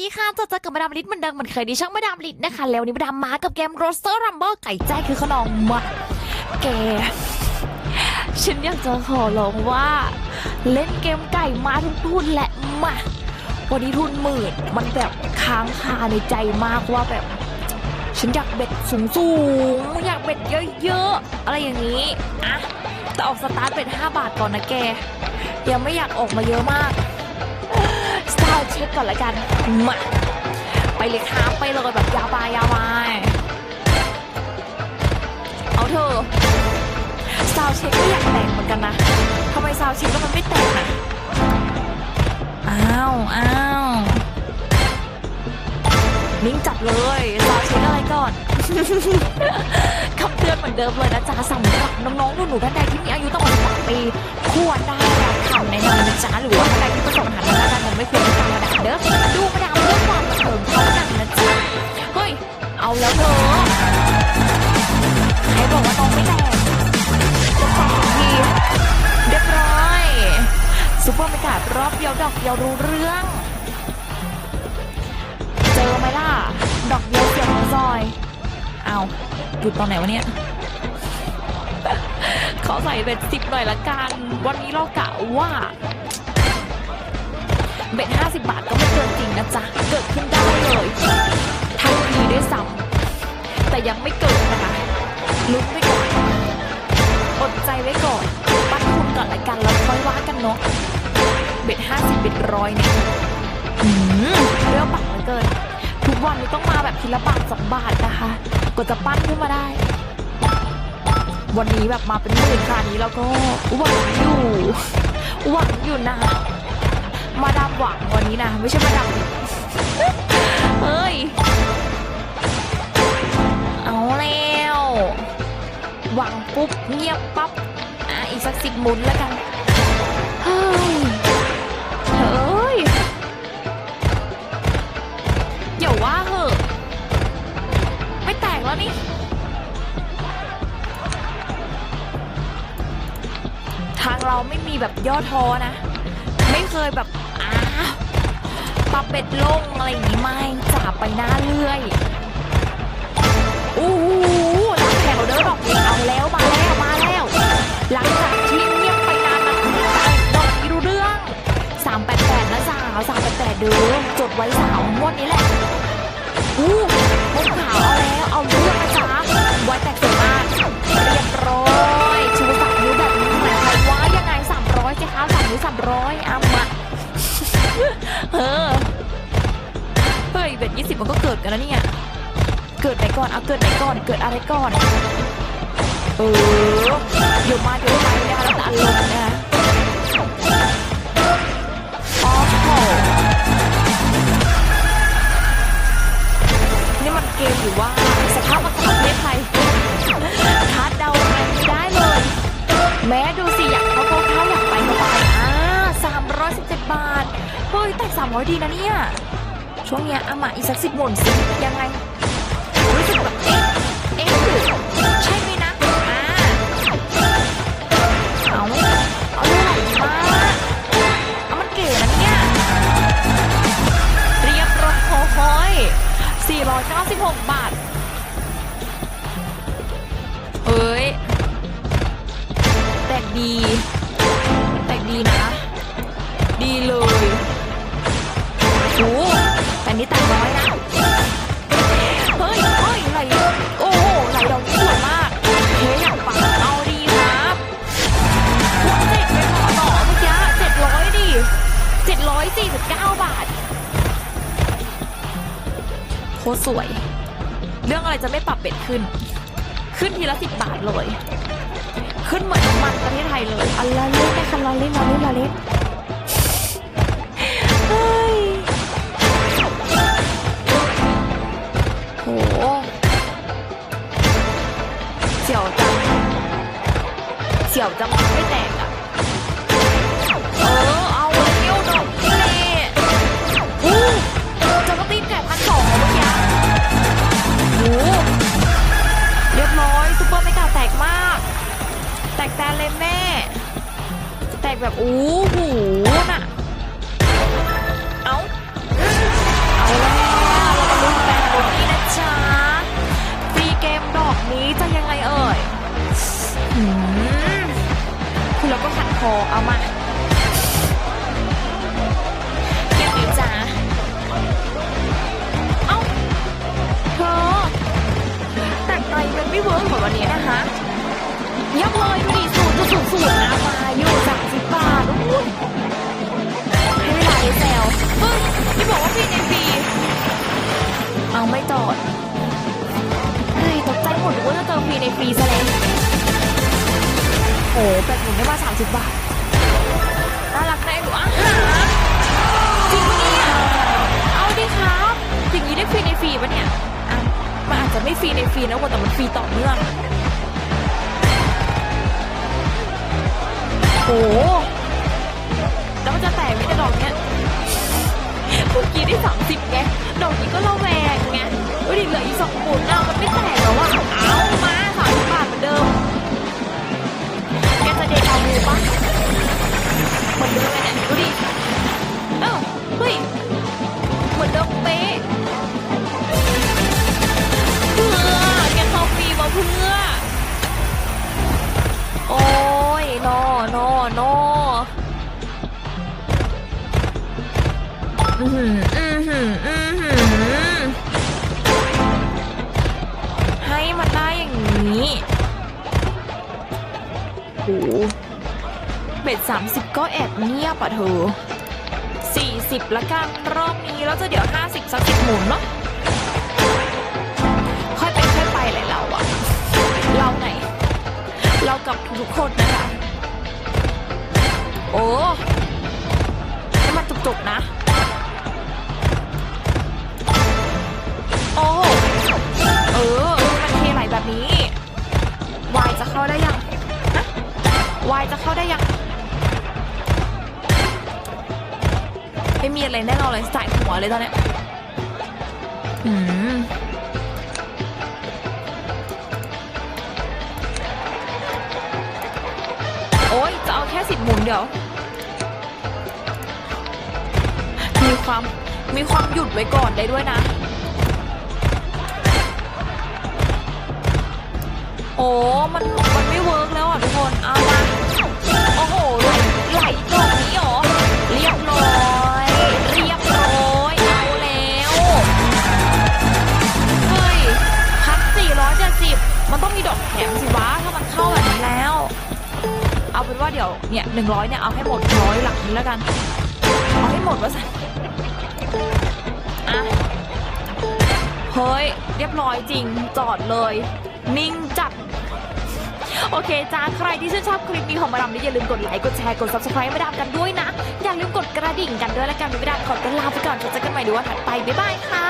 ดีค่ะจอเจอกับมาดามลิศเหมือนเดิมเหมือนเคยดีช่องมาดามลิศนะคะ แล้วนี้มาดามมากับเกมโรสเตอร์รัมเบอร์ไก่แจ้คือขนมมาแกฉันอยากจะขอร้องว่า เล่นเกมไก่มาทุกทุนและมาวันนี้ทุนหมื่นมันแบบค้างคาในใจมากว่าแบบ ฉันอยากเบ็ดสูงสูงๆอยากเบ็ดเยอะๆอะไรอย่างนี้อะแต่ออกสตาร์ทเบ็ด5บาทก่อนนะแกยังไม่อยากออกมาเยอะมาก สตาเช็คก่อนละกัน มา ไปเลยครับไปเลยแบบยาวไปยาวไปเอาเถอซาวเช็คก็อยากแตกเหมือนกันนะทำไมซาวเช็คแล้วมันไม่แตกนะอ้าวอ้าวนิ่งจัดเลยซาวเช็คอะไรก่อนคำเตือนเหมือนเดิมเลยนะจ๊ะสำหรับน้องๆหนูๆท่านใดที่มีอายุต่ำกว่า18ปีควรได้รับคำแนะนำนะจ๊ะหรือว่าท่านใดที่ประสบปัญหา ทางด้านการเงินไม่ควรไปฟังมาดามเด้อดูมาดามเรื่องความบันเทิงเท่านั้นะจ๊ะเฮ้ย เอาแล้วเธอใครบอกว่าน้องไม่แตกจะแตกทีเรียบร้อยซุปเปอร์ไม่กาดรอบเดียวดอกเดียวรู้เรื่อง เจอไหมล่ะ ดอกเดียวเสียงของซอย เอาหยุดตอนไหนวะเนี่ยขอใส่เบ็ดสิบหน่อยละกัน วันนี้เรากะว่า เบ็ดห้าสิบบาทก็ไม่เกินจริงนะจ๊ะ เกิดขึ้นได้เลยทันทีด้วยซ้ำแต่ยังไม่เกิดนะคะลุ้นไปก่อน อดใจไว้ก่อนปัดทุนก่อนละกันแล้วค่อยว่ากันเนาะเบ็ดห้าสิบเบ็ดร้อยเนี่ยเรื่องบักเหลือเกิน ทุกวันนี้ต้องมาแบบทีละบาทสองบาทนะคะกว่าจะปั้นขึ้นมาได้ วันนี้แบบมาเป็นหมื่นขนาดนี้แล้วก็หวังอยู่หวังอยู่นะ มาดามหวังวันนี้นะ ไม่ใช่มาดามเฮ้ย เอาแล้ว หวังปุ๊บ เงียบปั๊บ อะ อีกสักสิบหมุนแล้วกัน เฮ้ย เฮ้ยอย่าว่าเหอะ ไม่แตกแล้วนี่ทางเราไม่มีแบบย่อท้อนะ ไม่เคยแบบ ปรับเป็ดลงอะไรอย่างนี้ไม่จ่าไปหน้าเรื่อยอู้หูรับแขกเราเด้อดอกนี้เอาแล้วมาแล้วมาแล้ว หลังจากที่เงียบไปนานมาดอกนี้รู้เรื่อง388นะสาว388เด้อจดไว้สาวงวดนี้แหละอู้มุกขาวเอาแล้วเอาเรื่อง บมันก็เกิดกันแล้วเนี่ย เกิดไหนก่อน เอาเกิดไหนก่อน เกิดอะไรก่อน เออเดี๋ยวมาเดี๋ยวไปนะคะแล้วแต่อารมณ์นะคะโอ้โหนี่มันเกมหรือว่าสภาพอากาศประเทศไทยคาดเดาอะไรไม่ได้เลย แม้ดูสิอยากเข้าเข้าเข้าอยากไปก็ไปอ่าสามร้อยสิบเจ็ดบาท เฮ้ยแต่สามร้อยดีนะเนี่ย ช่วงเนี้ยอามาอีกสักสิบหมุนสิยังไงรู้สึกแบบเอ๊ะเอ๊ะใช่ไหมนะอ่าเอาเอาเท่าไหร่มาเอามันเก๋นะเนี่ย เรียบร้อยโอ้ย496 บาทเอ้ยแตกดี แตกดีนะ ดีเลย นี่แตกน้อยนะ เฮ้ยเฮ้ยไหลโอ้โหไหลดอกนี้สวยมากเฮ้ยอยากปังเอาดีครับเจ็ดไปขอต่อเมื่อกี้เจ็ดร้อยดิเจ็ดร้อยสี่สิบเก้าบาท โคตรสวย เรื่องอะไรจะไม่ปรับเบ็ดขึ้น ขึ้นทีละสิบบาทเลย ขึ้นเหมือนมันประเทศไทยเลยอันละเล่นนะคะละเล่นละเล่นละเล่น กแบบโอ้โหน่ะ เอาเอาแล้วเรามาลุ้นกันตรนี้นะจ๊ะฟรีเกมดอกนี้จะยังไงเอ่ยคุณเราก็ขันคอเอามาเกมนี้จ้าเอาเธอแต่ไกลมันไม่เวิร์กเหมือนวันนี้นะคะยับเลยดูดิสูตรสูตรสูตรนะมาอยู่ บบาทอุ้ยให้เวลาไอเซลเฮ้ยนี่บอกว่าฟรีในฟรีเอาไม่จอดเฮ้ยตกใจหมดว่าจะเติมฟรีในฟรีซะแล้วโอ้แปดหมื่นได้มาสามสิบบาทน่ารักได้หนูอาหารจริงปะเนี่ยเอาดิครับอย่างนี้ได้ฟรีในฟรีปะเนี่ยอะมันอาจจะไม่ฟรีในฟรีนะแต่มันฟรีต่อเนื่องโอ้ เมื่อกี้ได้สามสิบไงดอกนี้ก็ระแวงไงดูดิเหลืออีกสองหมุนอะมันไม่แตกแล้วอะเอามาสามสิบบาทเหมือนเดิมแกจะเด็กเอาบูปะเหมือนเดิมเลยเนี่ยดูดิ อือหืออือหืออือหือให้มันได้อย่างนี้โอ้เบ็ดสามสิบก็แอบเงียบอะเธอสี่สิบละกันรอบนี้แล้วจะเดี๋ยวห้าสิบสักสิบหมุนเนาะค่อยเป็นค่อยไปเลยเราอะเราไหน เรากับทุกคนนะคะโอ้ให้มันจุกๆนะายจะเข้าได้ยังไม่มีอะไรแน่นอนเลยใส่หัวเลยตอนเนี้ยอืมโอ๊ยจะเอาแค่สิบหมุนเดี๋ยว มีความมีความหยุดไว้ก่อนได้ด้วยนะ โอ้ มัน มันต้องมีดอกแถมสิวะถ้ามันเข้าแบบนี้แล้ว เอาเป็นว่าเดี๋ยวเนี่ยหนึ่งร้อยเนี่ยเอาให้หมดร้อยหลักนี้แล้วกัน เอาให้หมดว่าสันอะเฮ้ย เรียบร้อยจริงจอดเลย นิ่งจัดโอเคจ้าใครที่ชื่นชอบคลิปนี้ของมาดามนี่อย่าลืมกดไลค์กดแชร์กด subscribe มาดามกันด้วยนะ อย่าลืมกดกระดิ่งกันด้วยแล้วกันไม่ได้ขอตัวลาไปก่อนเจอกันใหม่ในวันถัดไปบ๊ายบายค่ะ